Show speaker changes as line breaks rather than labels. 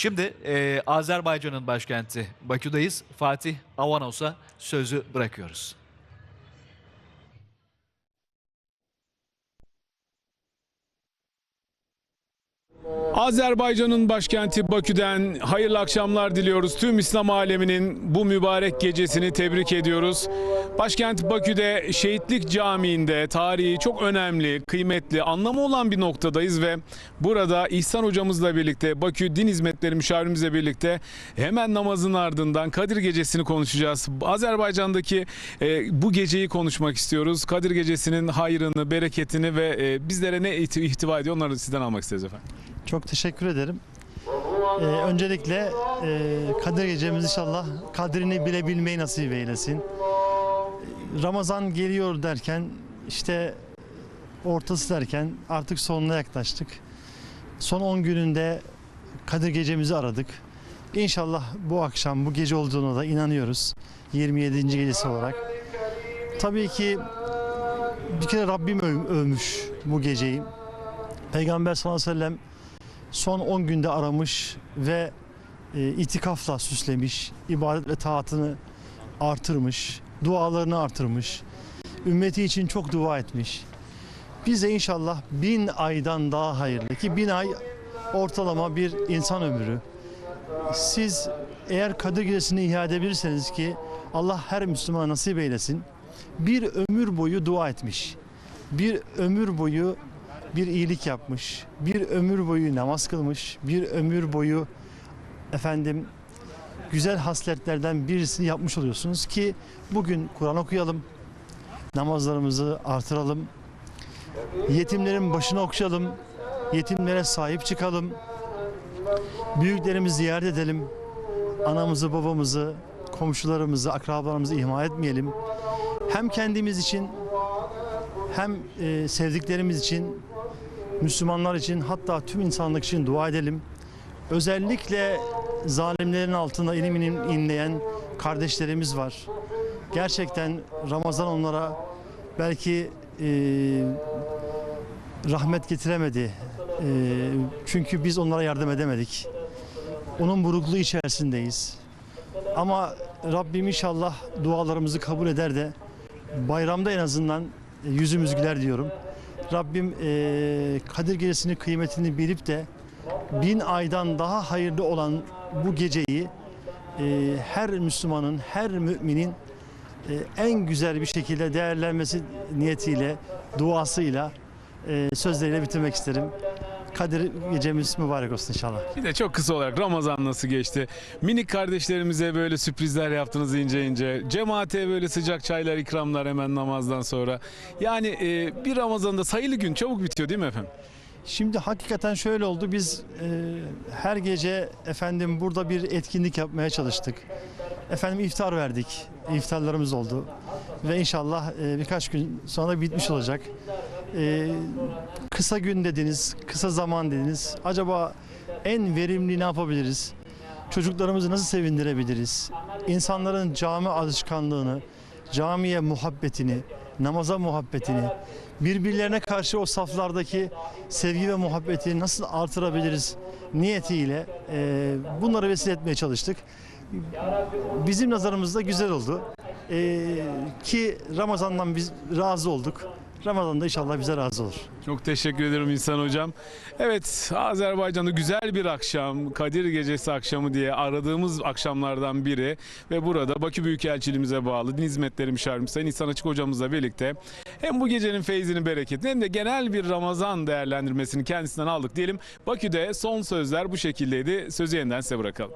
Şimdi e, Azerbaycan'ın başkenti Bakü'deyiz. Fatih Avanos'a sözü bırakıyoruz.
Azerbaycan'ın başkenti Bakü'den hayırlı akşamlar diliyoruz. Tüm İslam aleminin bu mübarek gecesini tebrik ediyoruz. Başkent Bakü'de Şehitlik Camii'nde tarihi çok önemli, kıymetli, anlamı olan bir noktadayız ve burada İhsan hocamızla birlikte Bakü Din Hizmetleri Müşavirimizle birlikte hemen namazın ardından Kadir Gecesi'ni konuşacağız. Azerbaycan'daki e, bu geceyi konuşmak istiyoruz. Kadir Gecesi'nin hayrını, bereketini ve e, bizlere ne ihti- ihtiva ediyor onları sizden almak isteriz efendim.
Çok teşekkür ederim. Ee, öncelikle e, Kadir Gecemiz inşallah kadrini bilebilmeyi nasip eylesin. Ramazan geliyor derken işte ortası derken artık sonuna yaklaştık. Son 10 gününde Kadir Gecemizi aradık. İnşallah bu akşam bu gece olduğuna da inanıyoruz. 27. gecesi olarak. Tabii ki bir kere Rabbim öv- övmüş bu geceyi. Peygamber sallallahu aleyhi ve sellem son 10 günde aramış ve e, itikafla süslemiş, ibadet ve taatını artırmış, dualarını artırmış, ümmeti için çok dua etmiş. Biz de inşallah bin aydan daha hayırlı ki bin ay ortalama bir insan ömrü. Siz eğer Kadir Gecesi'ni ihya edebilirseniz ki Allah her Müslümana nasip eylesin. Bir ömür boyu dua etmiş. Bir ömür boyu bir iyilik yapmış, bir ömür boyu namaz kılmış, bir ömür boyu efendim güzel hasletlerden birisini yapmış oluyorsunuz ki bugün Kur'an okuyalım, namazlarımızı artıralım, yetimlerin başını okşayalım, yetimlere sahip çıkalım, büyüklerimizi ziyaret edelim, anamızı, babamızı, komşularımızı, akrabalarımızı ihmal etmeyelim. Hem kendimiz için hem e, sevdiklerimiz için Müslümanlar için hatta tüm insanlık için dua edelim. Özellikle zalimlerin altında ilim ilim inleyen kardeşlerimiz var. Gerçekten Ramazan onlara belki e, rahmet getiremedi. E, çünkü biz onlara yardım edemedik. Onun burukluğu içerisindeyiz. Ama Rabbim inşallah dualarımızı kabul eder de bayramda en azından yüzümüz güler diyorum. Rabbim eee Kadir Gecesi'nin kıymetini bilip de bin aydan daha hayırlı olan bu geceyi eee, her Müslümanın, her müminin eee, en güzel bir şekilde değerlenmesi niyetiyle, duasıyla, eee, sözleriyle bitirmek isterim. Kadir gecemiz mübarek olsun inşallah.
Bir de çok kısa olarak Ramazan nasıl geçti? Minik kardeşlerimize böyle sürprizler yaptınız ince ince. Cemaate böyle sıcak çaylar, ikramlar hemen namazdan sonra. Yani e, bir Ramazan'da sayılı gün çabuk bitiyor değil mi efendim?
Şimdi hakikaten şöyle oldu. Biz e, her gece efendim burada bir etkinlik yapmaya çalıştık. Efendim iftar verdik. İftarlarımız oldu. Ve inşallah e, birkaç gün sonra bitmiş olacak. E, kısa gün dediniz, kısa zaman dediniz. Acaba en verimli ne yapabiliriz? Çocuklarımızı nasıl sevindirebiliriz? İnsanların cami alışkanlığını, camiye muhabbetini, namaza muhabbetini, birbirlerine karşı o saflardaki sevgi ve muhabbeti nasıl artırabiliriz niyetiyle e, bunları vesile etmeye çalıştık. Bizim nazarımızda güzel oldu. E, ki Ramazan'dan biz razı olduk. Ramazan'da inşallah bize razı olur.
Çok teşekkür ederim İhsan Hocam. Evet Azerbaycan'da güzel bir akşam, Kadir Gecesi akşamı diye aradığımız akşamlardan biri ve burada Bakü Büyükelçiliğimize bağlı Din Hizmetleri Müşavirimiz Sayın İhsan Açık Hocamızla birlikte hem bu gecenin feyzini, bereketini hem de genel bir Ramazan değerlendirmesini kendisinden aldık diyelim. Bakü'de son sözler bu şekildeydi. Sözü yeniden size bırakalım.